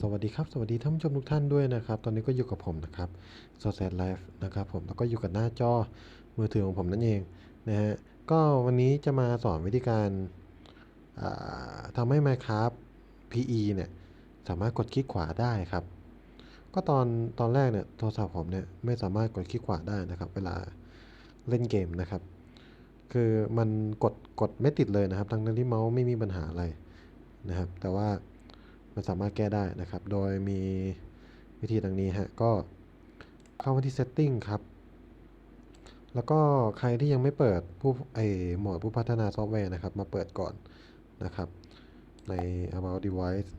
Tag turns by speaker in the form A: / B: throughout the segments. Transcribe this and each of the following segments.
A: สวัสดีครับสวัสดีท่านผู้ชมทุกท่านด้วยนะครับ ตอนนี้ก็อยู่กับผมนะครับ s o c i e t Life นะครับผมแล้วก็อยู่กับหน้าจอมือถือของผมนั่นเองนะฮะก็วันนี้จะมาสอนวิธีการอ่าทำให้ Minecraft PE เนี่ยสามารถกดคลิกขวาได้ครับ ก็ตอนตอนแรกเนี่ยโทรศัพท์ผมเนี่ยไม่สามารถกดคลิกขวาได้นะครับ เวลาเล่นเกมนะครับ คือมันกดกดไม่ติดเลยนะครับทั้งที่เมาส์ไม่มีปัญหาอะไรนะครับ แต่ว่า มันสามารถแก้ได้นะครับ โดยมีวิธีดังนี้ฮะ ก็เข้ามาที่ setting ครับ แล้วก็ใครที่ยังไม่เปิดผู้ไอโหมดผู้พัฒนาซอฟต์แวร์นะครับ มาเปิดก่อนนะครับ ใน about device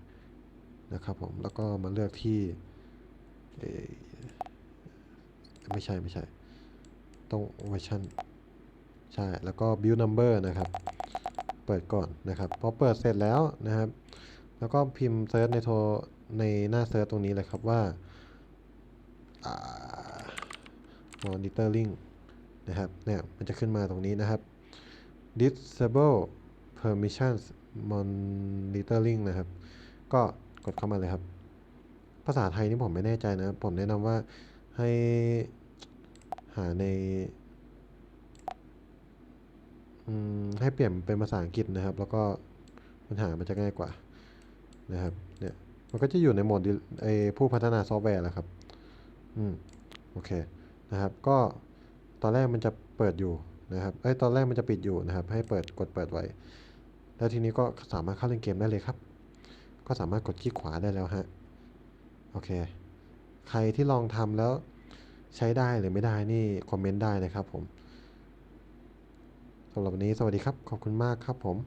A: นะครับผม แล้วก็มาเลือกที่เอ่อไม่ใช่ไม่ใช่ ต้อง version ใช่ แล้วก็ build number นะครับ เปิดก่อนนะครับ พอเปิดเสร็จแล้วนะครับ แล้วก็พิมพ์เซิร์ชในโทรในหน้าเซิร์ชตรงนี้เลยครับว่า monitoring นะครับ เนี่ย มันจะขึ้นมาตรงนี้นะครับ disable permissions monitoring นะครับ ก็กดเข้ามาเลยครับ ภาษาไทยนี่ผมไม่แน่ใจนะ ผมแนะนำว่าให้หาในให้เปลี่ยนเป็นภาษาอังกฤษนะครับ แล้วก็ปัญหามันจะง่ายกว่า นะครับเนี่ยมันก็จะอยู่ในโหมดดิไอผู้พัฒนาซอฟต์แวร์แหละครับอืมโอเคนะครับก็ตอนแรกมันจะเปิดอยู่นะครับเอ้ตอนแรกมันจะปิดอยู่นะครับ ให้เปิดกดเปิดไว้ แล้วทีนี้ก็สามารถเข้าเล่นเกมได้เลยครับ ก็สามารถกดคลิกขวาได้แล้วฮะโอเค ใครที่ลองทำแล้วใช้ได้หรือไม่ได้นี่คอมเมนต์ได้นะครับผมสำหรับวันนี้สวัสดีครับ ขอบคุณมากครับผม